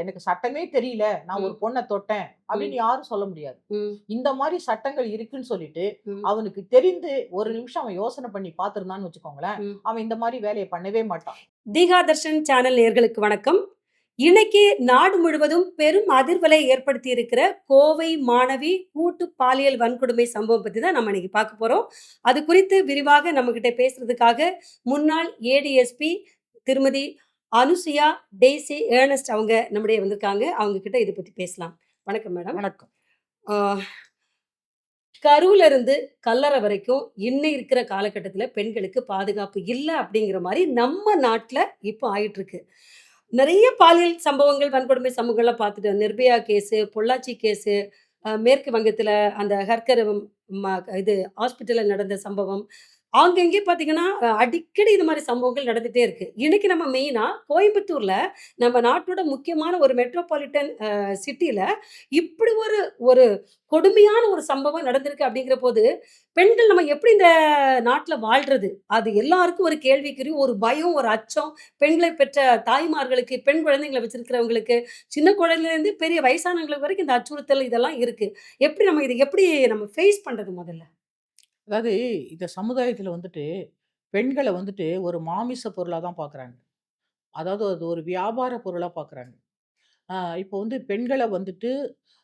எனக்கு சட்டமே தெரியல. நான் ஒரு. பொண்ணை தொட்டேன். அப்படின்னு யாரும் சொல்ல முடியாது. இந்த மாதிரி சட்டங்கள் இருக்குன்னு சொல்லிட்டு அவனுக்கு தெரிந்து ஒரு நிமிஷம் அவன் யோசனை பண்ணி பார்த்திருந்தான்னு வச்சுக்கோங்களேன். அவன் இந்த மாதிரி வேலையை பண்ணவே மாட்டான். தீகா தர்ஷன் சேனல் நேயர்களுக்கு வணக்கம். இன்னைக்கு நாடு முழுவதும் பெரும் அதிர்வலை ஏற்படுத்தி இருக்கிற கோவை மாணவி கூட்டு பாலியல் வன்கொடுமை சம்பவம் பத்தி தான் நம்ம இன்னைக்கு பார்க்க போறோம். அது குறித்து விரிவாக நம்ம கிட்ட பேசுறதுக்காக முன்னாள் ஏடிஎஸ்பி திருமதி அனுசுயா டெய்சி ஏர்னஸ்ட் அவங்க நம்முடைய வந்திருக்காங்க. அவங்க கிட்ட இதை பத்தி பேசலாம். வணக்கம் மேடம். வணக்கம். கருவுல இருந்து கல்லறை வரைக்கும் இன்னும் இருக்கிற காலகட்டத்துல பெண்களுக்கு பாதுகாப்பு இல்லை அப்படிங்கிற மாதிரி நம்ம நாட்டுல இப்போ ஆயிட்டு இருக்கு நிறைய பாலியல் சம்பவங்கள் வன்கொடுமை சம்பவங்கள்லாம் பார்த்துட்டு நிர்பயா கேஸு பொள்ளாச்சி கேஸு மேற்கு வங்கத்தில் அந்த ஹர்கர் இது ஹாஸ்பிட்டலில் நடந்த சம்பவம் ஆங்கெங்கே பார்த்தீங்கன்னா அடிக்கடி இது மாதிரி சம்பவங்கள் நடந்துகிட்டே இருக்கு. இன்னைக்கு நம்ம மெயினாக கோயம்புத்தூரில் நம்ம நாட்டோட முக்கியமான ஒரு மெட்ரோபாலிட்டன் சிட்டியில் இப்படி ஒரு ஒரு கொடுமையான ஒரு சம்பவம் நடந்திருக்கு அப்படிங்கிற போது பெண்கள் நம்ம எப்படி இந்த நாட்டில் வாழ்றது? அது எல்லாருக்கும் ஒரு கேள்விக்குறி ஒரு பயம் ஒரு அச்சம். பெண்களை பெற்ற தாய்மார்களுக்கு பெண் குழந்தைங்களை வச்சிருக்கிறவங்களுக்கு சின்ன குழந்தைலேருந்து பெரிய வயசானவங்களுக்கு வரைக்கும் இந்த அச்சுறுத்தல் இதெல்லாம் இருக்கு. எப்படி நம்ம இதை எப்படி நம்ம ஃபேஸ் பண்றது முதல்ல? அதாவது இந்த சமுதாயத்துல வந்துட்டு பெண்களை வந்துட்டு ஒரு மாமிச பொருளா தான் பார்க்குறாங்க அதாவது அது ஒரு வியாபார பொருளா பார்க்குறாங்க இப்போ வந்து பெண்களை வந்துட்டு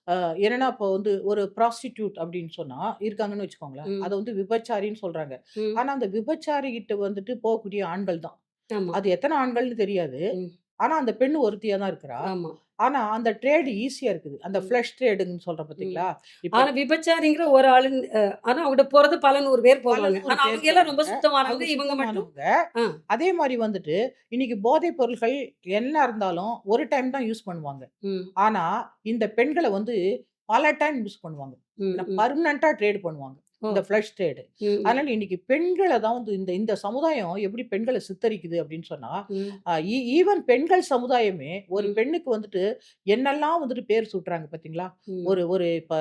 ஆஹ் என்னன்னா இப்போ வந்து ஒரு ப்ராஸ்டிடியூட் அப்படின்னு சொன்னா இருக்காங்கன்னு வச்சுக்கோங்களேன். ம். அதை வந்து விபச்சாரின்னு சொல்றாங்க. ம். ஆனா அந்த விபச்சாரி கிட்ட வந்துட்டு போகக்கூடிய ஆண்கள் தான். ஆமா. அது எத்தனை ஆண்கள்னு தெரியாது. ம். ஆனா அந்த பெண் ஒருத்தியா தான் இருக்கிறா. ஆமா. ஆனா அந்த ட்ரேடு ஈஸியா இருக்குது. அந்த ஃப்ளஷ் ட்ரேடுன்னு சொல்ற பாத்தீங்களா? ஆனா விபச்சாரிங்கிற ஒரு ஆளு ஆனா அவங்ககிட்ட போறது பல நூறு பேர் ஆனா அவங்க எல்லாம் ரொம்ப சுத்தமானவங்க அவங்க இவங்க மட்டும். அதே மாதிரி வந்துட்டு இன்னைக்கு போதைப் பொருட்கள் என்ன இருந்தாலும் ஒரு டைம் தான் யூஸ் பண்ணுவாங்க. ஆனா இந்த பெண்களை வந்து பல டைம் யூஸ் பண்ணுவாங்க. பர்மனண்டா ட்ரேட் பண்ணுவாங்க. இந்த ஃப்ளஷ் ம் அதனால இன்னைக்கு பெண்களை தான் வந்து இந்த இந்த சமுதாயம் எப்படி பெண்களை சித்தரிக்குது அப்படின்னு சொன்னா ஈவன் பெண்கள் சமுதாயமே ஒரு பெண்ணுக்கு வந்துட்டு என்னெல்லாம் வந்துட்டு பேர் சூட்டுறாங்க பாத்தீங்களா? ஒரு ஒரு இப்ப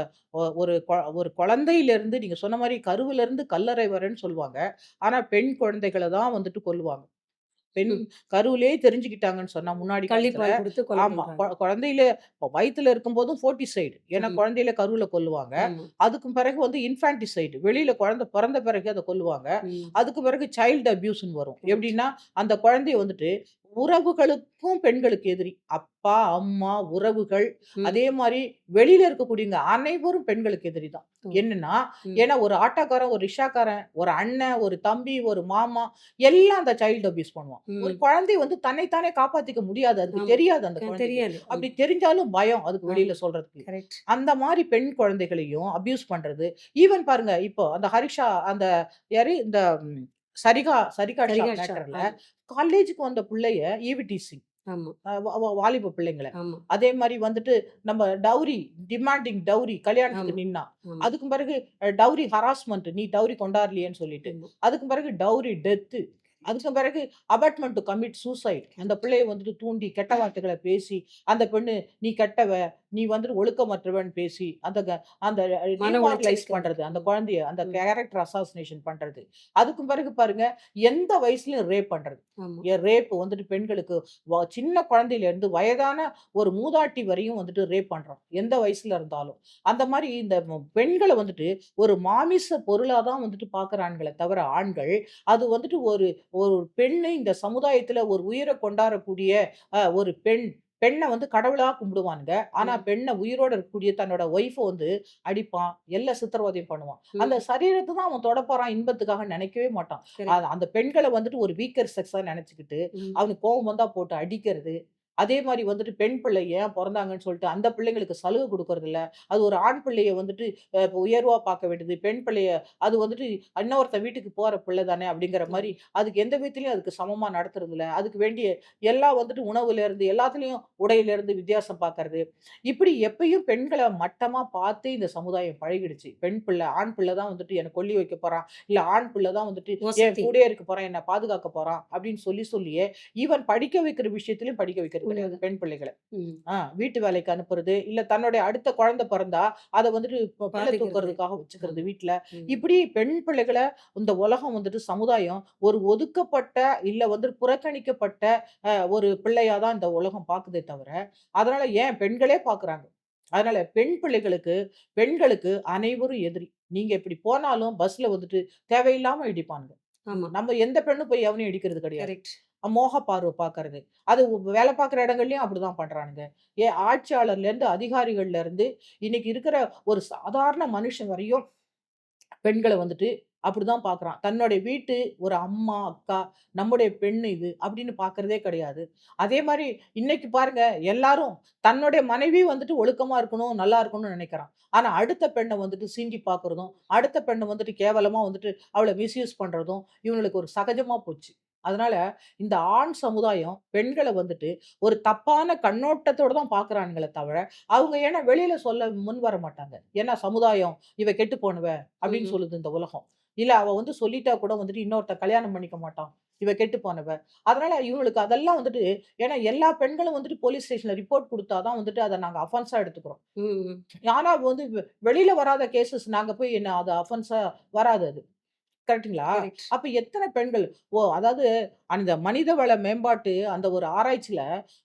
ஒரு ஒரு குழந்தையில இருந்து நீங்க சொன்ன மாதிரி கருவுல இருந்து கல்லறை வரேன்னு சொல்லுவாங்க. ஆனா பெண் குழந்தைகளை தான் வந்துட்டு கொல்லுவாங்க. பெண். கருவிலே தெரிஞ்சுக்கிட்டாங்கன்னு சொன்னா முன்னாடி ஆமா குழந்தையில இப்ப வயித்துல இருக்கும்போதும் ஃபோர்ட்டிசைடு ஏன்னா குழந்தையில கருவுல கொல்லுவாங்க. அதுக்கு பிறகு வந்து இன்ஃபான்டிசைடு. வெளியில குழந்தை பிறந்த பிறகு அதை கொல்லுவாங்க. அதுக்கு பிறகு சைல்டு அபியூஸ்ன்னு வரும். எப்படின்னா அந்த குழந்தைய வந்துட்டு உறவுகளுக்கும் பெண்களுக்கு எதிரி. அப்பா அம்மா உறவுகள் அதே மாதிரி வெளியில இருக்கக்கூடியவங்க அனைவரும் பெண்களுக்கு எதிரி தான். என்னன்னா ஏன்னா ஒரு ஆட்டோக்காரன் ஒரு ரிக்ஷாக்காரன் ஒரு அண்ணன் ஒரு தம்பி ஒரு மாமா எல்லாம் அந்த சைல்டு அபியூஸ் பண்ணுவான். ஒரு குழந்தை வந்து தன்னைத்தானே காப்பாத்திக்க முடியாது. அதுக்கு ஆமா. தெரியாது அந்த தெரியாது. அப்படி தெரிஞ்சாலும் பயம் அதுக்கு வெளியில சொல்றதுக்கு. அந்த மாதிரி பெண் குழந்தைகளையும் அபியூஸ் பண்றது. ஈவன் பாருங்க இப்போ அந்த ஹரிஷா அந்த யாரு? இந்த சரிகா சரிகா மேட்டர்ல காலேஜுக்கு வந்த பிள்ளைய ஈவிடிசிங் ஆமா. வாலிப பிள்ளைங்களை. அதே மாதிரி வந்துட்டு நம்ம டவுரி டிமாண்டிங் டவுரி கல்யாணத்துக்கு நின்னா அதுக்கு பிறகு டவுரி ஹராஸ்மெண்ட் நீ டவுரி கொண்டாடலையேன்னு சொல்லிட்டு அதுக்கு பிறகு டவுரி டெத்து அதுக்கு பிறகு அபார்ட்மெண்ட் டு கமிட் சூசைட் அந்த பிள்ளைய வந்துட்டு தூண்டி கெட்ட வார்த்தைகளை பேசி அந்த பெண்ணு நீ கெட்டவ நீ வந்துட்டு ஒழுக்கமற்றவன் பேசி அந்த அந்த உளைச்சலுக்கு பண்றது அந்த குழந்தைய அந்த கேரக்டர் அசாசினேஷன் பண்றது. அதுக்கு பிறகு பாருங்க எந்த வயசுலயும் ரேப் பண்றது. ரேப் வந்துட்டு பெண்களுக்கு சின்ன குழந்தையில இருந்து வயதான ஒரு மூதாட்டி வரையும் வந்துட்டு ரேப் பண்றோம். எந்த வயசுல இருந்தாலும். அந்த மாதிரி இந்த பெண்களை வந்துட்டு ஒரு மாமிச பொருளா தான் வந்துட்டு பாக்குறான்களே தவிர ஆண்கள் அது வந்துட்டு ஒரு ஒரு பெண்ணு இந்த சமுதாயத்துல ஒரு உயிரை கொண்டாடக்கூடிய ஒரு பெண் பெண்ணை வந்து கடவுளா கும்பிடுவானுங்க. ஆனா பெண்ணை உயிரோட இருக்கக்கூடிய தன்னோட ஒய்ஃபை வந்து அடிப்பான் எல்லா சித்திரவதையும் பண்ணுவான். அந்த சரீரத்தை தான் அவன் தொட போறான் இன்பத்துக்காக நினைக்கவே மாட்டான். அந்த பெண்களை வந்துட்டு ஒரு வீக்கர் செக்ஸா நினைச்சுக்கிட்டு அவனுக்கு கோவம் வந்தா போட்டு அடிக்கிறது அதே மாதிரி வந்துட்டு பெண் பிள்ளை ஏன் பிறந்தாங்கன்னு சொல்லிட்டு அந்த பிள்ளைங்களுக்கு சலுகை கொடுக்கறது இல்ல அது ஒரு ஆண் பிள்ளைய வந்துட்டு அஹ், இப்ப உயர்வா பார்க்க வேண்டியது பெண் பிள்ளைய அது வந்துட்டு இன்னொருத்த வீட்டுக்கு போற பிள்ளை தானே அப்படிங்கிற மாதிரி அதுக்கு எந்த விதத்துலயும் அதுக்கு சமமா நடத்துறது இல்ல அதுக்கு வேண்டிய எல்லாம் வந்துட்டு உணவுல இருந்து எல்லாத்துலயும் உடையில இருந்து வித்தியாசம் பார்க்கறது. இப்படி எப்பயும் பெண்களை மட்டமா பார்த்து இந்த சமுதாயம் பழகிடுச்சு. பெண் பிள்ளை ஆண் பிள்ளை தான் வந்துட்டு என்னை கொல்லி வைக்க போறான். இல்ல ஆண் பிள்ளை தான் வந்துட்டு என் கூடயே இருக்க போறான் என்னை பாதுகாக்க போறான் அப்படின்னு சொல்லி சொல்லியே ஈவன் படிக்க வைக்கிற விஷயத்திலயும் படிக்க வைக்கிறது. பெண் பிள்ளைகள. வீட்டு வேலைக்கு அனுப்புறது, இல்ல தன்னுடைய அடுத்த குழந்தை பிறந்தா, அத வந்துட்டு ப பிள்ளை பாத்துக்கிறது. தூக்குறதுக்காக வச்சுக்கிறது. ம். இப்படி பெண் பிள்ளைகள இந்த உலகம் வந்துட்டு சமுதாயம் ஒரு ஒதுக்கப்பட்ட, இல்ல வந்து புறக்கணிக்கப்பட்ட ஒரு பிள்ளையா தான் இந்த உலகம் பாக்குதே தவிர, அதனால ஏன் பெண்களே பாக்குறாங்க. அதனால பெண் பிள்ளைகளுக்கு பெண்களுக்கு அனைவரும் எதிரி. நீங்க இப்படி போனாலும் பஸ்ல வந்துட்டு தேவையில்லாம இடிப்பானுங்க. நம்ம எந்த பெண்ணும் போய் எவனையும் இடிக்கிறது கிடையாது. அமோக மோக பார்வை பார்க்கறது. அது வேலை பார்க்குற இடங்கள்லையும் அப்படி தான் பண்ணுறானுங்க ஏ ஆட்சியாளர்லேருந்து, அதிகாரிகள்லேருந்து இன்னைக்கு இருக்கிற ஒரு சாதாரண மனுஷன் வரையும் பெண்களை வந்துட்டு அப்படிதான் பார்க்குறான். தன்னுடைய வீட்டு ஒரு அம்மா, அக்கா, நம்முடைய பெண் இது அப்படின்னு பார்க்குறதே கிடையாது. அதே மாதிரி இன்னைக்கு பாருங்க எல்லாரும் தன்னுடைய மனைவி வந்துட்டு ஒழுக்கமாக இருக்கணும், நல்லா இருக்கணும்னு நினைக்கிறான். ஆனால் அடுத்த பெண்ணை வந்துட்டு சீண்டி பார்க்குறதும் அடுத்த பெண்ணை வந்துட்டு கேவலமாக வந்துட்டு அவளை மிஸ்யூஸ் பண்ணுறதும் இவங்களுக்கு ஒரு சகஜமாக போச்சு. அதனால இந்த ஆண் சமுதாயம் பெண்கள வந்துட்டு ஒரு தப்பான கண்ணோட்டத்தோட தான் பார்க்குறானுங்களே தவிர, அவங்க ஏன்னா வெளியில சொல்ல முன் வர மாட்டாங்க. ஏன்னா சமுதாயம் இவ கெட்டு போனவ அப்படின்னு. சொல்லுது இந்த உலகம். இல்ல அவ வந்து சொல்லிட்டா கூட வந்துட்டு இன்னொருத்தன் கல்யாணம் பண்ணிக்க மாட்டான். இவ கெட்டு போனவ. அதனால இவங்களுக்கு அதெல்லாம் வந்துட்டு ஏன்னா எல்லா பெண்களும் வந்துட்டு போலீஸ் ஸ்டேஷன்ல ரிப்போர்ட் குடுத்தா தான் வந்துட்டு அத நாங்க அஃபென்ஸா எடுத்துக்கிறோம். ம். ஆனா வந்து வெளியில வராத கேஸஸ் நாங்க போய் என்ன அது அஃபென்ஸா வராது அது. கரெக்ட்டுங்களா? கரெக்ட். அப்ப எத்தன பெண்கள் ஓ அதாவது அந்த மனிதவள மேம்பாட்டு அந்த ஒரு ஆராய்ச்சியில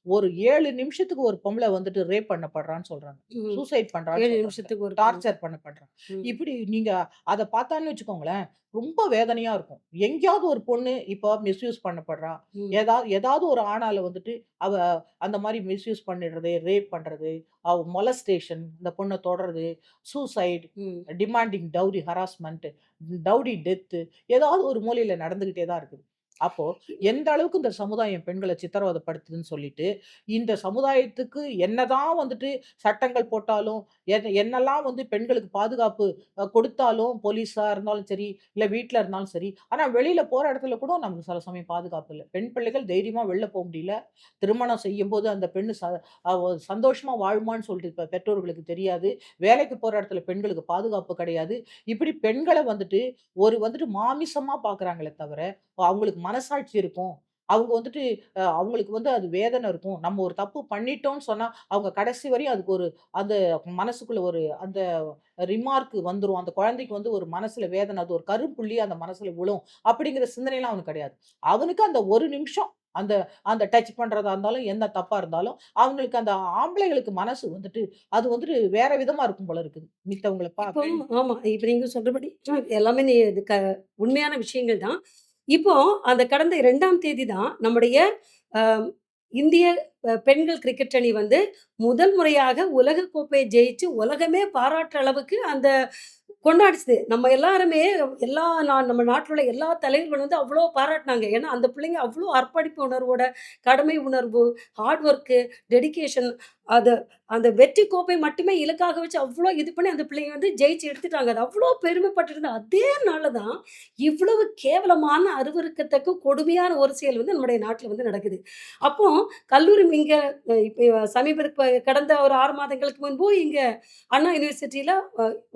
ஒரு 7 நிமிஷத்துக்கு ஒரு பொம்பள வந்துட்டு ரேப் பண்ணப்படுறான்னு சொல்றாங்க. சூசைட் பண்றான்னு 7 சொல்றாங்க. நிமிஷத்துக்கு ஒரு பொண்ணு. டார்ச்சர் பண்ணப்படுறா. ம். இப்படி நீங்க அத பார்த்தான்னு வச்சுக்கோங்களேன், ரொம்ப வேதனையா இருக்கும். எங்கேயாவது ஒரு பொண்ணு இப்ப மிஸ்யூஸ் பண்ணப்படுறா. ம். ஏதா ஏதாவது ஒரு ஆணால வந்துட்டு அவ அந்த மாரி மிஸ்யூஸ் பண்ணிடுறது, ரேப் பண்றது, அவ மொலஸ்டேஷன் இந்த பொண்ண தொடர்றது, suicide. Demanding dowry harassment, dowry death ஏதாவது ஒரு மூலையில நடந்துகிட்டே தான் இருக்குது. அப்போ எந்த அளவுக்கு இந்த சமுதாயம் பெண்களை சித்திரவதைப்படுத்துதுன்னு சொல்லிட்டு, இந்த சமுதாயத்துக்கு என்னதான் வந்துட்டு சட்டங்கள் போட்டாலும், என்னெல்லாம் வந்து பெண்களுக்கு பாதுகாப்பு கொடுத்தாலும், போலீஸா இருந்தாலும் சரி, இல்ல வீட்டில் இருந்தாலும் சரி, ஆனா வெளியில போற இடத்துல கூட நமக்கு சில சமயம் பாதுகாப்பு இல்லை பெண் பிள்ளைகள் தைரியமா வெளில போக முடியல. திருமணம் செய்யும்போது அந்த பெண்ணு சந்தோஷமா வாழுமான்னு சொல்லிட்டு இப்ப பெற்றோர்களுக்கு தெரியாது. வேலைக்கு போற இடத்துல பெண்களுக்கு பாதுகாப்பு கிடையாது. இப்படி பெண்களை வந்துட்டு ஒரு வந்துட்டு மாமிசமா பார்க்குறாங்களே தவிர, அவங்களுக்கு மனசாட்சி இருக்கும். அவங்க வந்துட்டு அவங்களுக்கு வந்து அது வேதனை இருக்கும். நம்ம ஒரு தப்பு பண்ணிட்டோம்னு சொன்னா, அவங்க கடைசி வரையும் அதுக்கு ஒரு அந்த மனசுக்குள்ள ஒரு அந்த ரிமார்க் வந்துரும். அந்த குழந்தைக்கு வந்து ஒரு மனசுல வேதனை, அது ஒரு கரும்புள்ளி அந்த மனசுல விழும். அப்படிங்கிற சிந்தனைலாம் அவனுக்கு கிடையாது. அவனுக்கு அந்த ஒரு நிமிஷம் அந்த அந்த டச் பண்றதா இருந்தாலும், என்ன தப்பா இருந்தாலும், அவங்களுக்கு அந்த ஆம்பளைங்களுக்கு மனசு வந்துட்டு, அது வந்துட்டு வேற விதமா இருக்கும் போல இருக்குது. மித்தவங்கள பா இப்போ பெண் ஆமா. இப்ப நீங்க சொல்றபடி எல்லாமே நீ இது க உண்மையான விஷயங்கள் தான். இப்போ அந்த கடந்த இரண்டாம் தேதி தான் நம்முடைய இந்திய பெண்கள் கிரிக்கெட் அணி வந்து முதல் முறையாக உலக கோப்பையை ஜெயிச்சு உலகமே பாராட்டுற அளவுக்கு அந்த கொண்டாடிச்சுது. நம்ம எல்லாருமே எல்லா நா நம்ம நாட்டில் உள்ள எல்லா தலைவர்களும் வந்து அவ்வளோ பாராட்டினாங்க ஏன்னா, அந்த பிள்ளைங்க அவ்வளோ அர்ப்பணிப்பு உணர்வோட, கடமை உணர்வு, ஹார்ட் ஒர்க்கு, டெடிகேஷன் அது அந்த வெற்றி கோப்பை மட்டுமே இலக்காக வச்சு அவ்வளோ இது பண்ணி அந்த பிள்ளைங்க வந்து ஜெயிச்சு எடுத்துட்டாங்க. அது அவ்வளோ பெருமைப்பட்டிருந்த அதே நாள் தான் இவ்வளவு கேவலமான, அருவருக்கத்தக்க கொடுமையான ஒரு செயல் வந்து நம்முடைய நாட்டில் வந்து நடக்குது. அப்போ கல்லூரி இங்கே இப்போ இப்ப சமீப கடந்த ஒரு ஆறு மாதங்களுக்கு முன்பு இங்கே அண்ணா யூனிவர்சிட்டியில்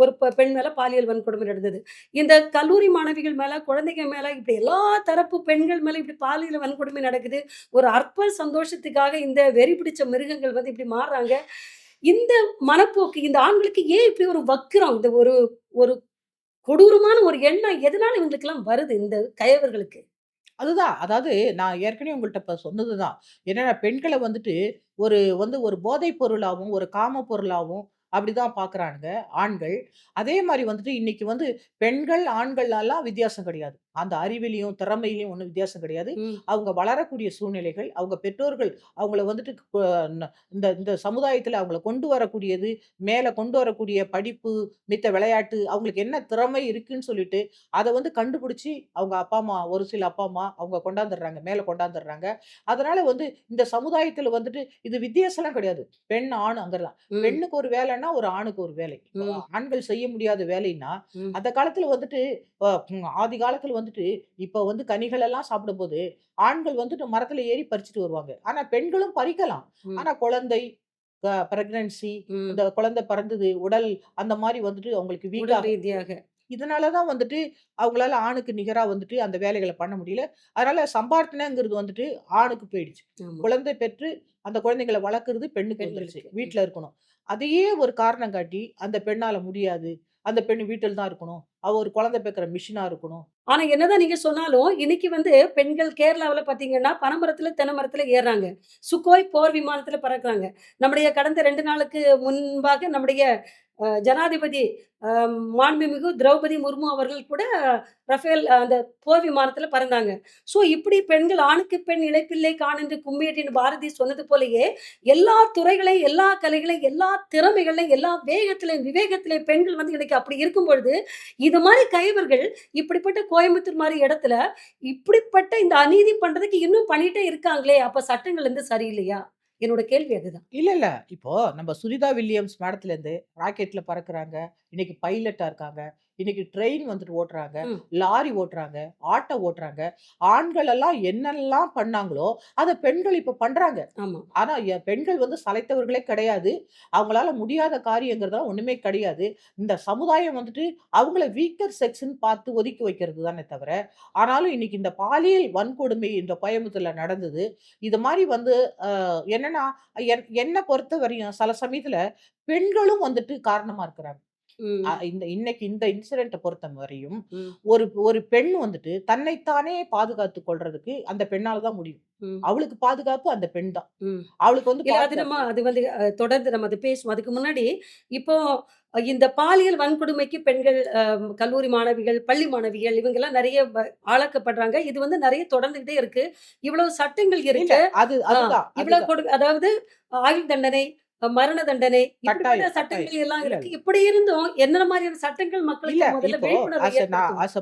ஒரு பெண் மேலே பாலியல் வன்கொடுமை நடந்தது. இந்த கல்லூரி மாணவிகள் மேலே குழந்தைங்க மேலே இப்படி எல்லா தரப்பு பெண்கள் மேலே இப்படி பாலியல் வன்கொடுமை நடக்குது. ஒரு அற்ப சந்தோஷத்துக்காக இந்த வெறி பிடிச்ச மிருகங்கள் வந்து இப்படி மாறுறாங்க. இந்த மனப்போக்கு இந்த ஆண்களுக்கு ஏன் இப்படி ஒரு வக்கிரம்? இந்த ஒரு ஒரு கொடூரமான ஒரு எண்ணம் எதனால இவங்களுக்கெல்லாம் வருது இந்த கயவர்களுக்கு? அதுதான். அதாவது நான் ஏற்கனவே உங்கள்கிட்ட இப்போ சொன்னது சொன்னதுதான். என்னன்னா பெண்களை வந்துட்டு ஒரு வந்து ஒரு போதைப் பொருளாவும், ஒரு காம பொருளாகவும் அப்படிதான் பார்க்குறானுங்க ஆண்கள். அதே மாரி வந்துட்டு இன்னைக்கு வந்து பெண்கள், ஆண்கள்லாம் வித்தியாசம் கிடையாது. அந்த அறிவிலயும், திறமையிலயும் ஒண்ணும் வித்தியாசம் கிடையாது. அவங்க வளரக்கூடிய சூழ்நிலைகள், அவங்க பெற்றோர்கள் அவங்கள வந்துட்டு இந்த இந்த சமுதாயத்துல அவங்கள கொண்டு வரக்கூடியது, மேல கொண்டு வரக்கூடிய படிப்பு, மித்த விளையாட்டு, அவங்களுக்கு என்ன திறமை இருக்குன்னு சொல்லிட்டு, அத வந்து கண்டுபிடிச்சு அவங்க அப்பா, அம்மா ஒரு சில அப்பா, அம்மா அவங்க கொண்டாந்துடுறாங்க. மேல கொண்டாந்துடுறாங்க. அதனால வந்து இந்த சமுதாயத்துல வந்துட்டு இது வித்தியாசம்லாம் கிடையாது. பெண், ஆண்ங்கிறலாம். ம். பெண்ணுக்கு ஒரு வேலைன்னா, ஒரு ஆணுக்கு ஒரு வேலை. ஆண்கள் செய்ய முடியாத வேலைன்னா. அந்த காலத்துல வந்துட்டு ஆதி காலத்துல வந்துட்டு இப்ப வந்து கனிகள் எல்லாம் சாப்பிடும்போது, ஆண்கள் வந்துட்டு மரத்துல ஏறி பறிச்சுட்டு வருவாங்க. ஆனா பெண்களும் பறிக்கலாம். ஆனா குழந்தை, பிரெக்னன்சி. இந்த குழந்தை பிறந்தது, உடல் அந்த மாரி வந்துட்டு அவங்களுக்கு வீக்கா ரீதியாக. இதனால தான் வந்துட்டு அவங்களால ஆணுக்கு நிகரா வந்துட்டு அந்த வேலைகள பண்ண முடியல. அதனால சம்பார்த்தனங்கிறது வந்துட்டு ஆணுக்கு போயிடுச்சு. குழந்தை பெற்று அந்த குழந்தைங்கள வளர்க்கறது பெண்ணுக்கு வந்துருச்சு. வீட்ல இருக்கணும். அதையே ஒரு காரணம் காட்டி அந்த பெண்ணால முடியாது. அந்த பெண் வீட்டில் தான் இருக்கணும். அவ ஒரு குழந்தை பேக்கிற மிஷினா இருக்கணும். ஆனா என்னதான் நீங்க சொன்னாலும், இன்னைக்கு வந்து பெண்கள் கேரளாவில் பார்த்தீங்கன்னா, பனைமரத்துல, தென்னமரத்துல ஏறுறாங்க. சுக்கோய் போர் விமானத்துல பறக்குறாங்க. நம்முடைய கடந்த ரெண்டு நாளுக்கு முன்பாக நம்முடைய ஜனாதிபதி மாண்புமிகு திரௌபதி முர்மு அவர்கள் கூட ரஃபேல் அந்த போர் விமானத்தில் பறந்தாங்க. ஸோ இப்படி பெண்கள் "ஆணுக்கு பெண் இழைப்பில்லை காணென்று என்று பாரதி சொன்னது போலயே, எல்லா துறைகளையும், எல்லா கலைகளையும், எல்லா திறமைகளையும், எல்லா வேகத்திலையும் விவேகத்திலையும் பெண்கள் வந்து இன்னைக்கு அப்படி இருக்கும் பொழுது, இது மாதிரி கைவர்கள் இப்படிப்பட்ட கோயம்புத்தூர் மாதிரி இடத்துல, இப்படிப்பட்ட இந்த அநீதி பண்ணுறதுக்கு இன்னும் பண்ணிகிட்டே இருக்காங்களே! அப்போ சட்டங்கள் வந்து சரியில்லையா? என்னோட கேள்வி அதுதான். இல்ல, இல்ல. இப்போ நம்ம சுனிதா வில்லியம்ஸ் மேடத்துலேருந்து ராக்கெட்ல பறக்குறாங்க. இன்னைக்கு பைலட்டா இருக்காங்க. இன்னைக்கு ட்ரெயின் வந்துட்டு ஓட்டுறாங்க. லாரி ஓட்டுறாங்க. ஆட்டோ ஓட்டுறாங்க. ஆண்கள் எல்லாம் என்னெல்லாம் பண்ணாங்களோ, அத பெண்கள் இப்ப பண்றாங்க. ஆனா பெண்கள் வந்து சளைத்தவர்களே கிடையாது. அவங்களால முடியாத காரியங்கிறதெல்லாம் ஒண்ணுமே கிடையாது. இந்த சமுதாயம் வந்துட்டு அவங்கள வீக்கர் செக்ஸ்ன்னு பார்த்து ஒதுக்கி வைக்கிறது தானே தவிர, ஆனாலும் இன்னைக்கு இந்த பாலியல் வன்கொடுமை இந்த கோயம்புத்தூர்ல நடந்தது. இது மாரி வந்து என்னன்னா, என் என்ன பொறுத்தவரையும் சில சமயத்துல பெண்களும் வந்துட்டு காரணமா இருக்கிறாங்க. இந்த இன்னைக்கு இந்த இன்சிடென்ட்ட பொறுத்தவரையும், ம். ஒரு ஒரு பெண் வந்துட்டு தன்னைத்தானே பாதுகாத்துக் கொள்றதுக்கு அந்த பெண்ணால தான் முடியும். அவளுக்கு பாதுகாப்பு அந்த பெண் தான். அவளுக்கு வந்து அது நம்ம அது வந்து தொடர்ந்து நம்ம அத பேசுவோம். அதுக்கு முன்னாடி, இப்போ இந்த பாலியல் வன்கொடுமைக்கு பெண்கள் கல்லூரி மாணவிகள், பள்ளி மாணவிகள் இவங்கலாம் நெறைய ப ஆளாக்கப்படுறாங்க. இது வந்து நெறைய தொடர்ந்துகிட்டே இருக்கு. இவ்வளவு சட்டங்கள். இருக்கு. அது இவ்வளவு அதாவது ஆயுள் தண்டனை, மரண தண்டனை சட்டங்கள். எல்லாம் இருக்கு. இப்படி இருந்தும் என்ன மாரியான சட்டங்கள். மக்களுக்கு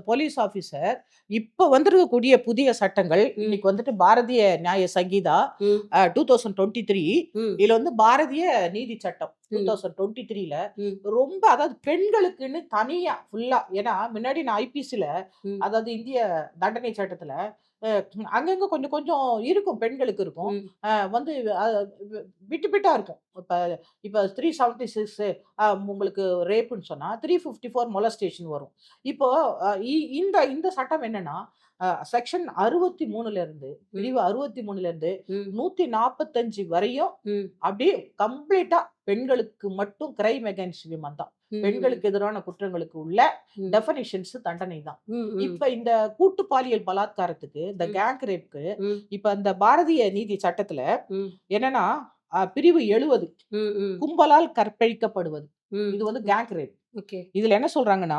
போலீஸ் ஆஃபீசர் இப்ப வந்திருக்கக்கூடிய புதிய சட்டங்கள். இன்னைக்கு வந்துட்டு பாரதிய நியாய சங்கீதா ம். அ 2023 ம். இதுல வந்து பாரதிய நீதி சட்டம் ம். 2023ல ம். ரொம்ப அதாவது பெண்களுக்குன்னு தனியா ஃபுல்லா ஏன்னா முன்னாடி நான் ஐபிசில. அதாவது இந்திய தண்டனை சட்டத்துல அங்கங்க கொஞ்சம் கொஞ்சம் இருக்கும். பெண்களுக்கு இருக்கும். வந்து அ வி பிட்டு பிட்டா இருக்கும். இப்ப இப்ப 376 அ உங்களுக்கு ரேப்புன்னு சொன்னா 354 மொலஸ்டேஷன் வரும். இப்போ இந்த இந்த சட்டம் என்னன்னா, செக்ஷன் 63ல இருந்து ம். பிரிவு 63ல இருந்து ம். 145 வரையும். அப்படியே கம்ப்ளீட்டா பெண்களுக்கு மட்டும் கிரைம் அகைன்ஸ்ட் விமன் தான். பெண்களுக்கு எதிரான குற்றங்களுக்கு உள்ள ம். டெஃபனிஷன்ஸ் தண்டனை தான். இப்ப இந்த கூட்டு பாலியல் பலாத்காரத்துக்கு, இந்த. கேங் ரேப்க்கு. இப்ப அந்த பாரதிய நீதி சட்டத்துல. என்னன்னா, பிரிவு 70 ம். ம். கும்பலால் கற்பழிக்கப்படுவது. இது வந்து. Gang rape. ஓகே. இதுல என்ன சொல்றாங்கன்னா,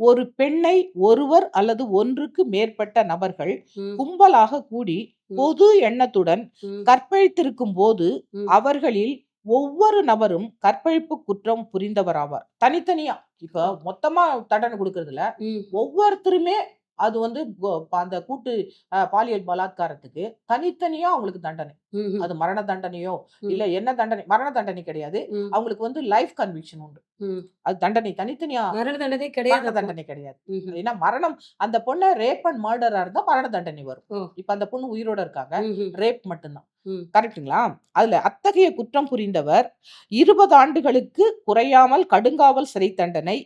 ஒரு பெண்ணை ஒருவர் அல்லது ஒன்றுக்கு மேற்பட்ட நபர்கள். கும்பலாக கூடி. பொது எண்ணத்துடன் ம். கற்பழித்திருக்கும்போது, ம். அவர்களில் ஒவ்வொரு நபரும் கற்பழிப்பு குற்றம் புரிந்தவராவார். தனித்தனியா இப்ப. மொத்தமா தண்டனை குடுக்கறதில்ல. ம். ஒவ்வொருத்தருமே அது வந்து அந்த கூட்டு பாலியல் பலாத்காரத்துக்கு தனித்தனியா அவங்களுக்கு தண்டனை. அது மரண தண்டனையோ. இல்ல என்ன தண்டனை மரண தண்டனை கிடையாது. அவங்களுக்கு வந்து லைஃப் கன்விக்ஷன் உண்டு. அது தண்டனை தனித்தனியா மரண தண்டனை கிடையாது. தண்டனை கிடையாது. ஏன்னா மரணம் அந்த பொண்ண ரேப் அண்ட் மர்டரா இருந்தா மரண தண்டனை வரும். இப்ப அந்த பொண்ணு உயிரோட இருக்காங்க. ரேப் மட்டும் தான். ம். கரெக்ட்டுங்களா? அதுல அத்தகைய குற்றம் புரிந்தவர் 20 ஆண்டுகளுக்கு குறையாமல் கடுங்காவல் சிறை தண்டனை.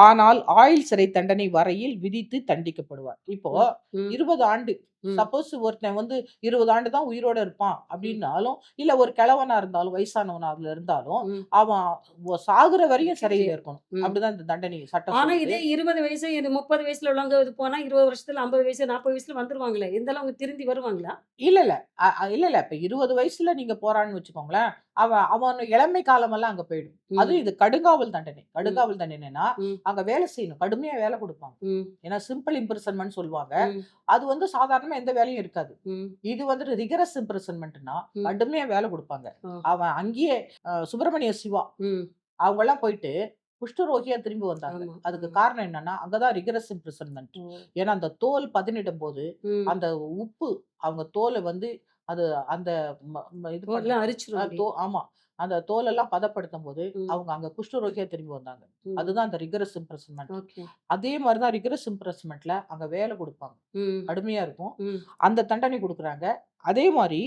ஆனால் ஆயுள் சிறை தண்டனை வரையில் விதித்து தண்டிக்கப்படுவார். இப்போ. 20 ஆண்டு. சப்போஸ் ஒருத்தன் வந்து 20 ஆண்டு தான் உயிரோட இருப்பான். அப்படின்னாலும், இல்ல ஒரு கிழவனா இருந்தாலும், வயசானவனா இருந்தாலும். அவன் சாகுற வரையும் சிறையில இருக்கணும். அப்படிதான் இந்த தண்டனை சட்டம் ஆனா. இதே 20 வயசு, இது 30 வயசுல உள்ளவங்க இது போனா 20 வருஷத்துல 50 வயசு, 40 வயசுல வந்துருவாங்களே! இருந்தாலும் அவங்க திருந்தி வருவாங்களா? இல்ல, இல்ல. இல்ல, இல்ல. இப்ப 20 வயசுல நீங்க போறான்னு வச்சுக்கோங்களேன், அவன் அவன் இளமை காலமெல்லாம் அங்க போயிடும். ம். இது கடுங்காவல் தண்டனை. கடுங்காவல் தண்டனைன்னா, ம். அங்க வேலை செய்யணும். கடுமையா வேலை குடுப்பாங்க. ஏன்னா சிம்பிள் இம்ப்ரிசன்மென்ட் சொல்லுவாங்க. அது வந்து சாதாரணமா எந்த வேலையும் இருக்காது. இது வந்துட்டு ரிகரஸ் இம்ப்ரிசன்மென்ட்னா ம். கடுமையா வேலை குடுப்பாங்க. அவன் அங்கேயே சுப்பிரமணிய சிவா ம். அவங்கலாம் போயிட்டு குஷ்டரோகியா திரும்பி வந்தாங்க. அதுக்கு. காரணம் என்னன்னா, அங்க தான் ரிகரஸ் இம்ப்ரிசன்மென்ட். ஓ! ஏன்னா அந்த தோல் பதனிடும்போது, ம். அந்த உப்பு அவங்க தோல வந்து அது அந்த இது அரிச்சிரும் ஆமா. அந்த தோலெல்லாம் பதப்படுத்தும்போது, ம். அவங்க அங்க குஷ்டரோகியா திரும்பி வந்தாங்க. அதுதான் அந்த ரிகரஸ் இம்ப்ரிசன்மென்ட். ஓகே. அதே மாரி தான் ரிகரஸ் இம்ப்ரிசன்மென்ட்ல அங்க வேலை குடுப்பாங்க. கடுமையா இருக்கும். அந்த தண்டனை குடுக்குறாங்க. அதே மாரி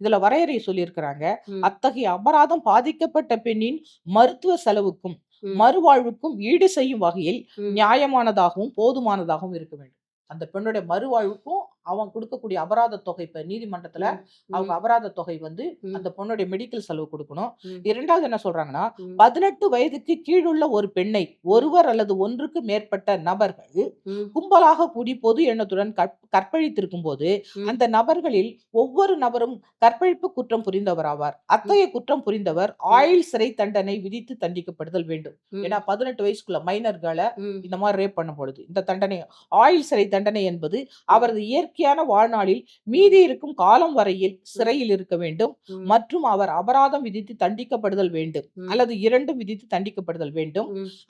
இதுல வரையறை சொல்லியிருக்கிறாங்க. அத்தகைய அபராதம் பாதிக்கப்பட்ட பெண்ணின் மருத்துவ செலவுக்கும். மறுவாழ்வுக்கும் ஈடு செய்யும் வகையில். நியாயமானதாகவும் போதுமானதாகவும் இருக்க வேண்டும் அந்த பெண்ணுடைய மறுவாழ்வுக்கும் அவன் கொடுக்கக்கூடிய அபராத தொகை இப்ப நீதிமன்றத்துல. அவங்க. அபராத தொகை வந்து. அந்த பொண்ணுடைய மெடிக்கல் செலவு கொடுக்கணும். இரண்டாவது என்ன சொல்றாங்கன்னா. பதினெட்டு வயதுக்கு கீழுள்ள ஒரு பெண்ணை ஒருவர் அல்லது ஒன்றுக்கு மேற்பட்ட நபர்கள். கும்பலாக கூடி பொது எண்ணத்துடன் கற்- கற்பழித்திருக்கும் போது. அந்த நபர்களில் ஒவ்வொரு நபரும் கற்பழிப்பு குற்றம் புரிந்தவராவார் அத்தகைய குற்றம் புரிந்தவர் ஆயுள் சிறை தண்டனை விதித்து தண்டிக்கப்படுதல் வேண்டும். ஏன்னா பதினெட்டு வயசுக்குள்ள மைனர்களை. இந்த மாதிரி ரேப் பண்ண பொழுது இந்த தண்டனை ஆயுள் சிறை தண்டனை என்பது அவரது இயற்கையான வாழ்நாளில் மீதி இருக்கும் காலம் வரையில் சிறையில் இருக்க வேண்டும். மற்றும் அவர் அபராதம் விதித்து தண்டிக்கப்படுதல் வேண்டும். அல்லது இரண்டும் விதித்து தண்டிக்கப்படுதல் வேண்டும்.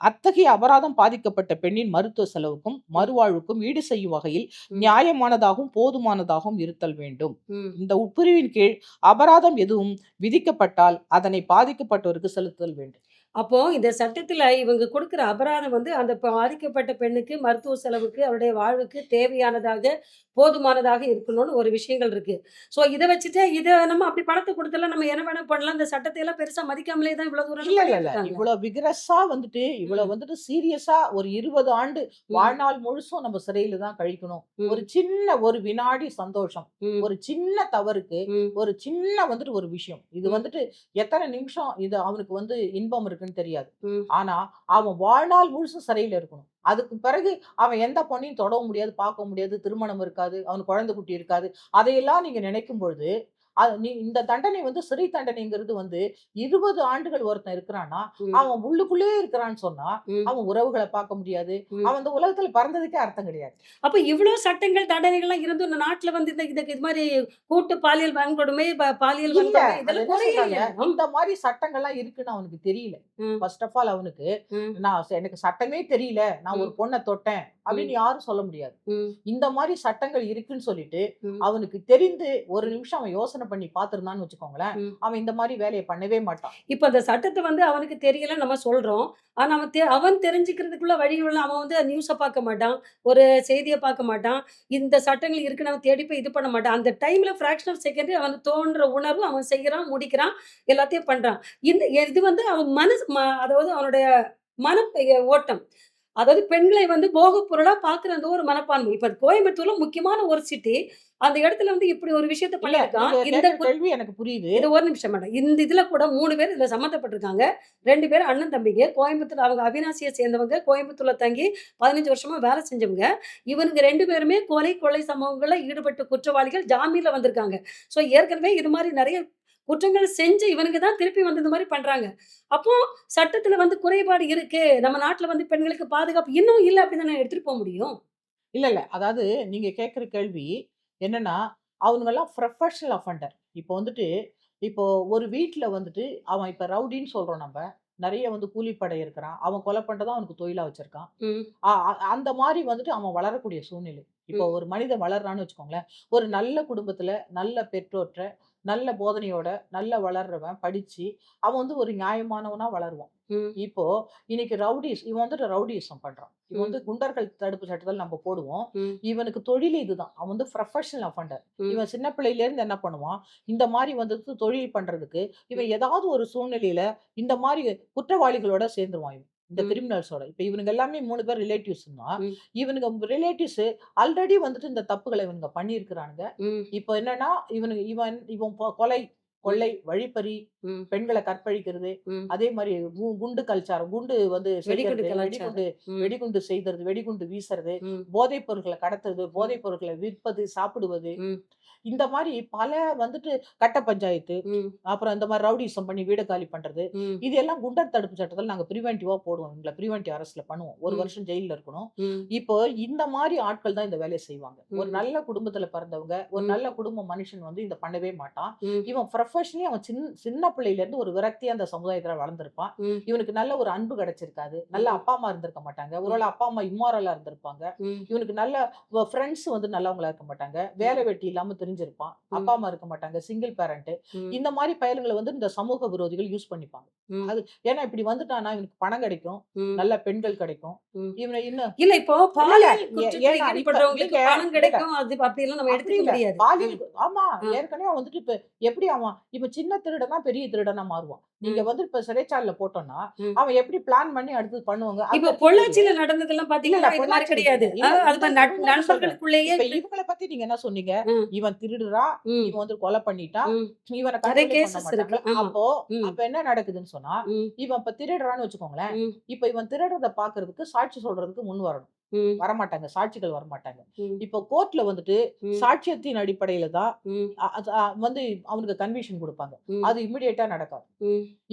அத்தகைய அபராதம் பாதிக்கப்பட்ட பெண்ணின் மருத்துவ செலவுக்கும் மறுவாழ்வுக்கும் ஈடு செய்யும் வகையில். நியாயமானதாகவும் போதுமானதாகவும் இருத்தல் வேண்டும். இந்த உட்பிரிவின் கீழ் அபராதம் எதுவும் விதிக்கப்பட்டால் அதனை பாதிக்கப்பட்டோருக்கு செலுத்தல் வேண்டும் அப்போ இந்த சட்டத்துல இவங்க கொடுக்கிற அபராதம் வந்து அந்த பாதிக்கப்பட்ட பெண்ணுக்கு மருத்துவ செலவுக்கு அவருடைய வாழ்வுக்கு தேவையானதாக போதுமானதாக இருக்கணும்னு ஒரு விஷயங்கள் இருக்கு ஸோ இதை வச்சுட்டு இதை நம்ம அப்படி பணத்தை கொடுத்தல நம்ம என்ன வேணா பண்ணலாம் இந்த சட்டத்தை எல்லாம் பெருசா மதிக்காமலே தான் இவ்வளவு தூரம் இல்ல இல்ல பண்ணிட்டு இல்ல இருக்காங்க. இவ்வளவு விகரஸா வந்துட்டு இவ்வளவு ம். வந்துட்டு சீரியஸா ஒரு இருபது ஆண்டு ம். வாழ்நாள் முழுசும் நம்ம சிறையில தான் கழிக்கணும் ம். ஒரு சின்ன ஒரு வினாடி சந்தோஷம் ம். ஒரு சின்ன தவறுக்கு ம். ஒரு சின்ன வந்துட்டு ஒரு விஷயம் இது ம். வந்துட்டு எத்தனை நிமிஷம் இது அவனுக்கு வந்து இன்பம் இருக்குன்னு தெரியாது. ஆனா அவன் வாழ்நாள் முழுசும் சிறையில இருக்கணும். அதுக்கு பிறகு அவன் எந்த பொண்ணையும் தொடவும் முடியாது பார்க்க முடியாது திருமணம் இருக்காது அவனுக்கு குழந்தை குட்டி இருக்காது. அதையெல்லாம் நீங்க நினைக்கும் பொழுது இந்த தண்டனை வந்து சிறை தண்டனைங்கிறது வந்து இருபது ஆண்டுகள் ஒருத்தன் இருக்கிறான்னா. அவன் உள்ளுக்குள்ளேயே இருக்கிறான்னு சொன்னா. அவன் உறவுகளை பார்க்க முடியாது. அவன் இந்த உலகத்துல பிறந்ததுக்கே அர்த்தம் கிடையாது அப்ப இவ்வளவு சட்டங்கள் தண்டனைகள்லாம் இருந்தும் இந்த நாட்டுல வந்து இந்த இது மாதிரி கூட்டு பாலியல் வன்கொடுமை பாலியல் இந்த மாதிரி சட்டங்கள்லாம் இருக்குன்னு அவனுக்கு தெரியல. ஃபர்ஸ்ட் ஆஃப் ஆல் அவனுக்கு. நான் எனக்கு சட்டமே தெரியல நான் ஒரு. பொண்ணை தொட்டேன் அப்படின்னு யாரும் சொல்ல முடியாது. இந்த மாதிரி சட்டங்கள் இருக்குன்னு சொல்லிட்டு. அவனுக்கு தெரிந்து ஒரு நிமிஷம் அவன் யோசனை பண்ணி பார்த்திருந்தான்னு வச்சுக்கோங்களேன். அவன் இந்த மாதிரி வேலையை பண்ணவே மாட்டான். இப்ப அந்த சட்டத்தை வந்து அவனுக்கு தெரியல நம்ம சொல்றோம். ஆனா அவன் தெ- அவன் தெரிஞ்சுக்கிறதுக்குள்ள வழிகள் அவன் வந்து நியூஸை பார்க்க மாட்டான். ஒரு செய்தியை பார்க்க மாட்டான். இந்த சட்டங்கள் இருக்குன்னு அவன் தேடி போய் இது பண்ண மாட்டான். அந்த டைம்ல ஃபிராக்ஷன் ஆஃப் செகண்ட் அவன் தோன்ற உணர்வு அவன் செய்யறான் முடிக்கிறான் எல்லாத்தையும் பண்றான். இந்த இது வந்து அவன் மனசு அதாவது அவனுடைய மன ஓட்டம். அதாவது பெண்களை வந்து போகப் பொருளா பாக்குற அந்த ஒரு மனப்பான்மை. இப்ப கோயம்புத்தூர்ல முக்கியமான ஒரு சிட்டி அந்த இடத்துல வந்து இப்படி ஒரு விஷயத்த பண்ணியிருக்கான். இந்த கேள்வி எனக்கு புரியுது. இது ஒரு நிமிஷம் மேடம். இந்த இதுல கூட மூணு பேர் இதுல சம்மந்தப்பட்டிருக்காங்க. ரெண்டு பேர் அண்ணன் தம்பிங்க. கோயம்புத்தூர் அவங்க அவினாசியை சேர்ந்தவங்க. கோயம்புத்தூர்ல தங்கி பதினஞ்சு வருஷமா வேலை செஞ்சவங்க. இவனுங்க ரெண்டு பேருமே கொலை கொலை சம்பவங்கள்ல ஈடுபட்ட குற்றவாளிகள் ஜாமீன்ல வந்திருக்காங்க. ஸோ ஏற்கனவே இது மாதிரி நிறைய குற்றங்கள் செஞ்சு இவனுக்கு தான் திருப்பி வந்து இந்த மாதிரி பண்றாங்க. அப்போ சட்டத்துல வந்து குறைபாடு இருக்கு. நம்ம நாட்டுல வந்து பெண்களுக்கு பாதுகாப்பு இன்னும் இல்லை அப்படின்னு தானே எடுத்துட்டு போக முடியும்? இல்ல இல்ல. அதாவது நீங்க கேக்குற கேள்வி என்னன்னா அவனுங்கெல்லாம் ப்ரொஃபஷனல் அஃபண்டர் இப்போ வந்துட்டு இப்போ ஒரு வீட்ல வந்துட்டு அவன் இப்ப ரவுடின்னு சொல்றோம் நம்ம. நிறைய வந்து கூலிப்படை இருக்கிறான். அவன் கொலை பண்றதா அவனுக்கு தொழிலா வச்சிருக்கான். அந்த மாதிரி வந்துட்டு அவன் வளரக்கூடிய சூழ்நிலை. இப்போ ஒரு மனிதன் வளர்றான்னு வச்சுக்கோங்களேன். ஒரு நல்ல குடும்பத்துல நல்ல பெற்றோற்ற நல்ல போதனையோட நல்ல வளர்றவன் படிச்சு அவன் வந்து ஒரு நியாயமானவனா வளருவான். இப்போ இன்னைக்கு ரவுடிஸ் இவன் வந்துட்டு ரவுடிசம் பண்றான். இவன் வந்து குண்டர்கள் தடுப்பு சட்டத்தில் நம்ம போடுவோம். இவனுக்கு தொழில் இதுதான். அவன் வந்து ப்ரொஃபஷனல் அஃபண்டர் இவன் சின்ன பிள்ளையில இருந்து என்ன பண்ணுவான்? இந்த மாதிரி வந்துட்டு தொழில் பண்றதுக்கு இவன் ஏதாவது ஒரு சூழ்நிலையில இந்த மாதிரி குற்றவாளிகளோட சேர்ந்துருவான் இவன். இந்த கிரிமினல்ஸோட இப்போ இவனுங்க எல்லாமே மூணு பேர் ரிலேட்டிவ்ஸ்னா இவனுங்க ரிலேட்டிவ்ஸ் ஆல்ரெடி வந்துட்டு இந்த தப்புகளை இவனுங்க பண்ணியிருக்கிறானுங்க. இப்போ என்னன்னா இவனுக்கு இவன் இவன் கொலை கொள்ளை வழிப்பறி பெண்களை கற்பழிக்கிறது. அதே மாதிரி குண்டு கல்ச்சாரம் குண்டு வந்து வெடிகுண்டு வெடிகுண்டு ம், வெடிகுண்டு வீசுறது போதைப் பொருட்களை கடத்துறது போதைப் பொருட்களை விற்பது சாப்பிடுவது. இந்த மாதிரி பல வந்துட்டு கட்ட பஞ்சாயத்து அப்புறம் இந்த மாதிரி ரவுடிசம் பண்ணி வீடு காலி பண்றது. இது எல்லாம் குண்டர் தடுப்பு சட்டத்தில் நாங்க ப்ரிவென்டிவா போடுவோம். எங்களை ப்ரிவென்டிவ் அரஸ்ட்ல பண்ணுவோம். ஒரு வருஷம் ஜெயில்ல இருக்கணும். இப்போ இந்த மாதிரி ஆட்கள் தான் இந்த வேலையை செய்வாங்க. ஒரு நல்ல குடும்பத்துல பிறந்தவங்க ஒரு நல்ல குடும்ப மனுஷன் வந்து இதை பண்ணவே மாட்டான். இவன் ப்ரொஃபஷனலி அவன் சின்ன சின்ன பிள்ளையில இருந்து ஒரு விரக்தி அந்த சமுதாயத்துல வளர்ந்துருப்பான். இவனுக்கு நல்ல ஒரு அன்பு கிடைச்சிருக்காது. நல்ல அப்பா அம்மா இருந்திருக்க மாட்டாங்க. ஒருவேளை அப்பா அம்மா இம்மாரலா இருந்திருப்பாங்க. இவனுக்கு நல்ல ஃப்ரெண்ட்ஸ் வந்து நல்லவங்களா இருக்க மாட்டாங்க. வேலை வெட்டி இல்லாம தெரிஞ்சிருப்பான். அப்பா அம்மா இருக்க மாட்டாங்க. சிங்கிள் பேரண்ட் ம், இந்த மாதிரி பயல்களை வந்து இந்த சமூக விரோதிகள் யூஸ் பண்ணிப்பாங்க. அது ஏன்னா இப்படி வந்துட்டானா இவனுக்கு பணம் கிடைக்கும். நல்ல பெண்கள் கிடைக்கும். இவனை இன்னும் இல்ல இப்போ பாலியல் ஆமா. ஏற்கனவே வந்துட்டு இப்ப எப்படி அவன் இவன் சின்ன திருடனா பெரிய திருடனா மாறுவான். நீங்க. வந்து இப்ப சிறைச்சாலையில போட்டோம்னா. அவன் எப்படி பிளான் பண்ணி அடுத்தது பண்ணுவாங்க? இப்ப. பொள்ளாச்சியில நடந்ததெல்லாம் பாத்தீங்கன்னா கிடையாது. இப்ப இவங்களை பத்தி நீங்க என்ன சொன்னீங்க? இவன் திருடுறான் ம், இவன் வந்து கொலை பண்ணிட்டான். இவனை மாட்டாங்க ஆமா. அப்போ அப்ப என்ன நடக்குதுன்னு சொன்னா இவன் இப்ப திருடுறான்னு வச்சுக்கோங்களேன் இப்ப இவன் திருடுறத பாக்குறதுக்கு சாட்சி சொல்றதுக்கு முன் வரணும். வரமாட்டாங்க சாட்சிகள் வரமாட்டாங்க. இப்போ கோர்ட்ல வந்துட்டு சாட்சியத்தின் அடிப்படையில தான் வந்து அவனுக்கு கன்விஷன் கொடுப்பாங்க. அது இமிடியேட்டா நடக்காது.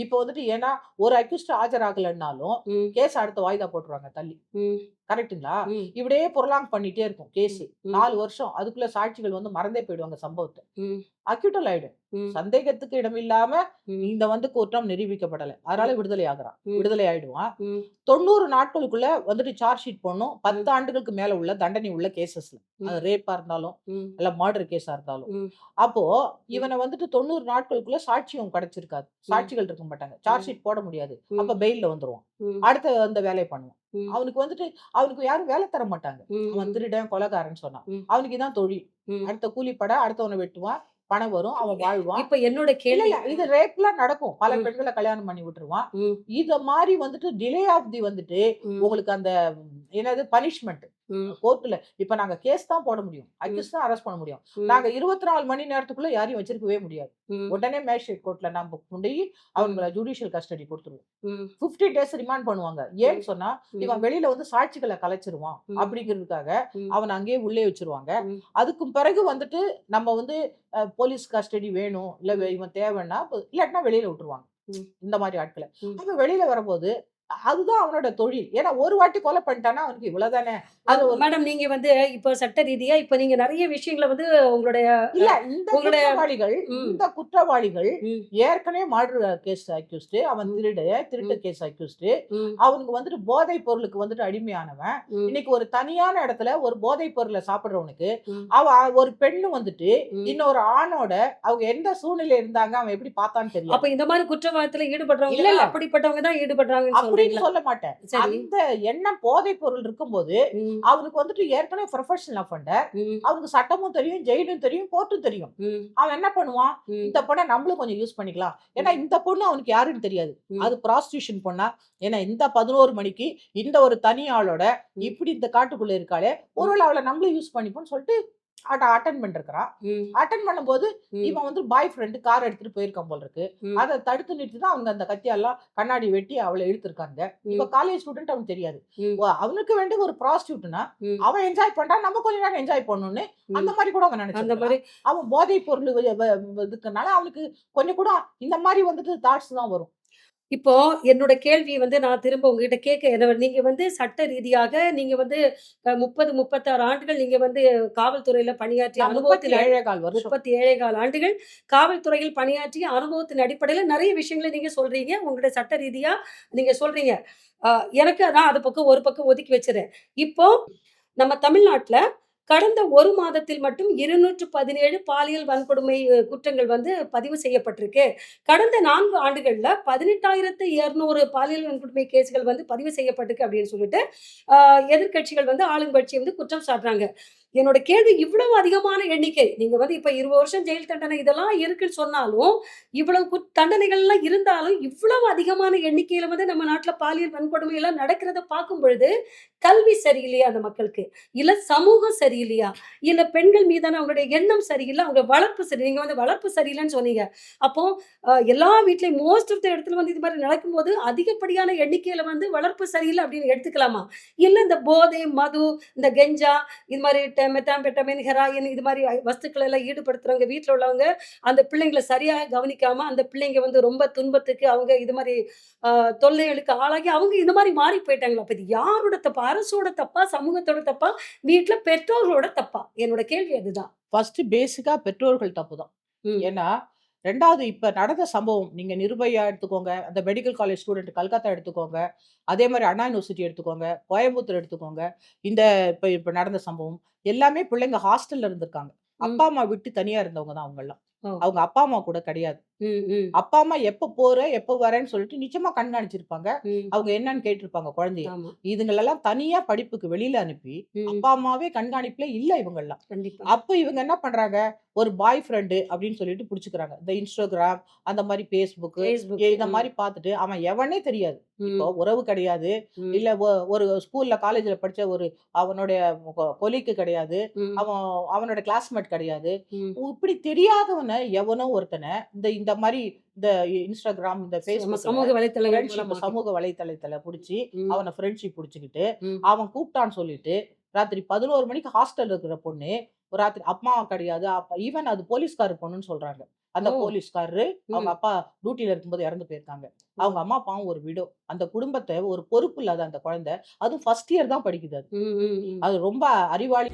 இப்போ வந்துட்டு ஏன்னா ஒரு அக்யூஸ்ட் ஆஜராகலைன்னாலும் கேஸ் அடுத்த வாய்தா போட்டுருவாங்க தள்ளி. ம், இப்படியே பொருளாங் பண்ணிட்டே இருக்கும் கேஸ் நாலு வருஷம். அதுக்குள்ள சாட்சிகள் வந்து மறந்தே போயிடுவாங்க சம்பவத்தை. அக்யூட்டல் ஆயிடும். சந்தேகத்துக்கு இடம் இல்லாம இந்த வந்து குற்றம் நிரூபிக்கப்படலை. அதனால விடுதலை ஆகுறான். விடுதலை ஆயிடுவான். தொண்ணூறு நாட்களுக்குள்ள வந்துட்டு சார்ஜ் ஷீட் பண்ணும் ம், பத்து ஆண்டுகளுக்கு மேல உள்ள தண்டனை உள்ள கேசஸ்ல அது ரேப்பா இருந்தாலும் இல்ல மர்டர் கேஸா இருந்தாலும். அப்போ இவனை வந்துட்டு தொண்ணூறு நாட்களுக்குள்ள சாட்சியம் கிடைச்சிருக்காது. சாட்சிகள் இருக்க மாட்டாங்க. சார்ஜ் ஷீட் போட முடியாது. அப்ப பெயில்ல வந்துருவான். அடுத்த அந்த வேலையை பண்ணுவான். அவனுக்கு வந்துட்டு அவனுக்கு யாரும் வேலை தர மாட்டாங்க. அவன் திருடன் கொலைகாரன்னு சொன்னான். அவனுக்கு இதான் தொழில். அடுத்த கூலிப்பட அடுத்தவனை வெட்டுவான் பணம் வரும் அவன் வாழ்வான். இப்ப என்னோட கேள்வி. இது ரேப்லாம் நடக்கும். பல பெண்களை கல்யாணம் பண்ணி விட்டுருவான். இத மாதிரி வந்துட்டு டிலே ஆஃப் தி வந்துட்டு உங்களுக்கு அந்த என்னது பனிஷ்மெண்ட் ம், கோர்ட்ல இப்ப நாங்க கேஸ் தான் போட முடியும். அக்யூஸ் தான் அரெஸ்ட் பண்ண முடியும். ம், நாங்க இருபத்தி நாலு மணி நேரத்துக்குள்ள யாரையும் வச்சிருக்கவே முடியாது. உடனே மேஜிஸ்ட்ரேட் கோர்ட்ல நம்ம கொண்டு அவங்கள ஜுடிஷியல் கஸ்டடி கொடுத்துருவோம். ம், பிப்டி டேஸ் ரிமாண்ட் பண்ணுவாங்க. ஏன்னு ம், சொன்னா ம், இவன் வெளியில வந்து சாட்சிகளை கலைச்சிருவான் அப்படிங்கிறதுக்காக அவனை அங்கேயே உள்ளே வச்சிருவாங்க. அதுக்கும் பிறகு வந்துட்டு நம்ம வந்து போலீஸ் கஸ்டடி வேணும். இல்ல இவன் தேவைன்னா இல்லாட்டினா வெளியில விட்டுருவாங்க. இந்த மாதிரி ஆட்களை. அப்ப வெளியில வரும்போது அதுதான் அவனோட தொழில். ஏன்னா ஒரு வாட்டி கொலை பண்ணிட்டானா அவனுக்கு இவ்வளவுதானே? அது மேடம் நீங்க வந்து இப்ப சட்ட ரீதியா இப்ப நீங்க நிறைய விஷயங்களை வந்து உங்களுடைய இல்ல இந்த குற்றவாளிகள் இந்த குற்றவாளிகள் ஏற்கனவே மர்டர் கேஸ் அக்யூஸ்டு அவன் திருடு திருட்டு கேஸ் அக்யூஸ்டு. அவனுக்கு வந்துட்டு போதைப் பொருளுக்கு வந்துட்டு அடிமையானவன். இன்னைக்கு ஒரு தனியான இடத்துல ஒரு போதைப் பொருளை சாப்பிடுறவனுக்கு அவ ஒரு பெண்ணு வந்துட்டு. இன்னொரு ஆணோட அவங்க எந்த சூழ்நிலை இருந்தாங்க அவன் எப்படி பார்த்தான்னு தெரியாது அப்ப இந்த மாதிரி குற்றவாளத்துல ஈடுபடுறவங்க அப்படிப்பட்டவங்க தான் ஈடுபடுறாங்கன்னு அப்படின்னு சொல்ல மாட்டேன் அந்த எண்ணம் போதைப் பொருள் இருக்கும்போது அவனுக்கு வந்துட்டு ஏற்கனவே ப்ரொஃபஷனல் அஃபண்டர் அவனுக்கு சட்டமும் தெரியும் ஜெயிலும் தெரியும் கோர்ட்டும் தெரியும். அவன் என்ன பண்ணுவான்? இந்த பொண்ணை நம்மளும் கொஞ்சம் யூஸ் பண்ணிக்கலாம். ஏன்னா இந்த பொண்ணு அவனுக்கு யாருன்னு தெரியாது. அது ப்ராஸ்டியூஷன் பொண்ணா? ஏன்னா இந்த பதினோரு மணிக்கு இந்த ஒரு தனி ஆளோட இப்படி இந்த காட்டுக்குள்ள இருக்காளே ஒருவேளை அவளை நம்மளும் யூஸ் பண்ணிப்போம்னு சொல்லிட்டு அட்டன் பண்ணிருக்கிறான் ம், அட்டன் பண்ணும்போது இவன் வந்து பாய் ஃப்ரெண்டு கார் எடுத்துட்டு போயிருக்கான் போல இருக்கு. அதை தடுத்து நிறுத்தி தான் அவங்க அந்த கத்தியெல்லாம் கண்ணாடி வெட்டி அவளை இழுத்துருக்காங்க. இப்ப காலேஜ் ஸ்டூடெண்ட் அவனுக்கு தெரியாது. அவனுக்கு வேண்டிய ஒரு ப்ராஸ்டியூட்னா அவன் என்ஜாய் பண்றான் நம்ம கொஞ்ச நேரம் என்ஜாய் பண்ணணும்னு அந்த. மாதிரி கூட அவன் அந்த நினைச்சிருக்கலாம் மாதிரி அவன் போதைப் பொருள் இதுக்குனால அவனுக்கு கொஞ்சம் கூட இந்த மாதிரி வந்துட்டு தாட்ஸ் தான் வரும். இப்போ என்னோட கேள்வி வந்து நான் திரும்ப உங்ககிட்ட கேட்க என்ன நீங்க வந்து சட்ட ரீதியாக நீங்க வந்து அஹ், முப்பது முப்பத்தாறு ஆண்டுகள் நீங்க வந்து காவல்துறையில பணியாற்றிய நான் முப்பத்தி அனுபவத்தின் அடி- ஏழே கால் வருஷம். ஆண்டுகள் காவல்துறையில் பணியாற்றிய அனுபவத்தின் அடிப்படையில நிறைய விஷயங்களை நீங்க சொல்றீங்க. உங்களுடைய சட்ட ரீதியா நீங்க சொல்றீங்க. எனக்கு நான் அது பக்கம் ஒரு பக்கம் ஒதுக்கி வச்சிருக்கேன் இப்போ நம்ம தமிழ்நாட்டுல கடந்த ஒரு மாதத்தில் மட்டும் இருநூற்று பதினேழு பாலியல் வன்கொடுமை குற்றங்கள் வந்து பதிவு செய்யப்பட்டிருக்கு. கடந்த நான்கு ஆண்டுகளில் பதினெட்டாயிரத்து இருநூறு பாலியல் வன்கொடுமை கேஸ்கள் வந்து பதிவு செய்யப்பட்டிருக்கு அப்படின்னு சொல்லிட்டு எதிர்கட்சிகள் எதிர்க்கட்சிகள் வந்து ஆளுங்கட்சி வந்து குற்றம் சாட்டுறாங்க. என்னோட கேள்வி இவ்வளவு அதிகமான எண்ணிக்கை. நீங்க வந்து இப்ப இருபது வருஷம் ஜெயில் தண்டனை இதெல்லாம் இருக்குன்னு சொன்னாலும் இவ்வளவு குத்- தண்டனைகள்லாம் இருந்தாலும் இவ்வளவு அதிகமான எண்ணிக்கையில வந்து நம்ம நாட்டுல பாலியல் வன்கொடுமை எல்லாம் நடக்கிறத பார்க்கும் பொழுது கல்வி சரியில்லையா அந்த மக்களுக்கு? இல்ல சமூகம் சரியில்லையா? இல்ல பெண்கள் மீதான அவங்களுடைய எண்ணம் சரியில்லை? அவங்க வளர்ப்பு சரி நீங்க வந்து வளர்ப்பு சரியில்லைன்னு சொன்னீங்க. அப்போ எல்லா வீட்லயும் மோஸ்ட் ஆஃப் த இடத்துல வந்து இது மாதிரி நடக்கும்போது அதிகப்படியான எண்ணிக்கையில வந்து வளர்ப்பு சரியில்லை அப்படின்னு எடுத்துக்கலாமா? இல்ல இந்த போதை மது இந்த கெஞ்சா இது மாதிரி மெத்தாம்பெட்டமின் ஹெராயின் இது மாதிரி வஸ்துக்கள் எல்லாம் ஈடுபடுத்துறவங்க வீட்டில் உள்ளவங்க அந்த பிள்ளைங்களை சரியாக கவனிக்காம அந்த பிள்ளைங்க வந்து ரொம்ப துன்பத்துக்கு அவங்க இது மாதிரி தொல்லைகளுக்கு ஆளாகி அவங்க இந்த மாதிரி மாறி போயிட்டாங்களா? அப்ப இது யாரோட தப்பா? அரசோட தப்பா? சமூகத்தோட தப்பா? வீட்டுல பெற்றோர்களோட தப்பா? என்னோட கேள்வி அதுதான். ஃபர்ஸ்ட் பேசிக்கா பெற்றோர்கள் தப்பு தான் ஏன்னா ரெண்டாவது இப்ப நடந்த சம்பவம் நீங்க நிர்பயா எடுத்துக்கோங்க அந்த மெடிக்கல் காலேஜ் ஸ்டூடெண்ட் கல்கத்தா எடுத்துக்கோங்க அதே மாதிரி அண்ணா யூனிவர்சிட்டி எடுத்துக்கோங்க கோயம்புத்தூர் எடுத்துக்கோங்க இந்த இப்ப இப்ப நடந்த சம்பவம் எல்லாமே பிள்ளைங்க ஹாஸ்டல்ல இருந்திருக்காங்க. அப்பா அம்மா விட்டு தனியா இருந்தவங்க தான் அவங்க எல்லாம் ஓ, அவங்க அப்பா அம்மா கூட கிடையாது. அப்பா, அம்மா எப்ப போற, எப்ப வரேன்னு சொல்லிட்டு நிச்சயமா கண்காணிச்சிருப்பாங்க. அவங்க என்னன்னு கேட்டிருப்பாங்க குழந்தைய. இதுங்களெல்லாம் தனியா படிப்புக்கு வெளியில அனுப்பி. அப்பா, அம்மாவே கண்காணிப்புல இல்ல இவங்கலாம். கண்டிப்பா. அப்ப இவங்க என்ன பண்றாங்க, ஒரு பாய் ஃப்ரெண்ட் அப்படின்னு சொல்லிட்டு புடிச்சுக்கிறாங்க. இந்த Instagram, அந்த Facebook, Facebook. இந்த ம். மாரி பார்த்துட்டு அவன் எவனே தெரியாது. இப்போ. உறவு கிடையாது. இல்ல ஒரு ஸ்கூல்ல, காலேஜ்ல படிச்ச ஒரு அவனுடைய கொ கொலீக் கிடையாது. அவன் அவனோட கிளாஸ்மேட் கிடையாது. இப்படி தெரியாதவன எவனோ ஒருத்தன இந்த இந்த இந்த Instagram, இந்த நம்ம Facebookல சமூக வலைத்தளங்கள். சமூக வலைத்தளத்துல புடிச்சு. அவன ஃப்ரெண்ட்ஷிப் புடிச்சுக்கிட்டு. அவன் கூப்பிட்டான்னு சொல்லிட்டு, ராத்திரி 11 மணிக்கு ஹாஸ்டல்ல இருக்கிற பொண்ணு, ஒரு ராத்திரி அம்மா கிடையாது. அப்ப ஈவன் அது போலீஸ்காரர் பொண்ணுன்னு சொல்றாங்க. அந்த! போலீஸ்காரரு அவங்க. அப்பா டியூட்டில இருக்கும்போது இறந்து போயிருக்காங்க. அவங்க அம்மா பாவம் ஒரு விடோ. அந்த குடும்பத்த ஒரு பொறுப்பு இல்லாத அந்த குழந்தை, அதுவும் ஃபர்ஸ்ட் இயர் தான் படிக்குது அது. அது ரொம்ப அறிவாளி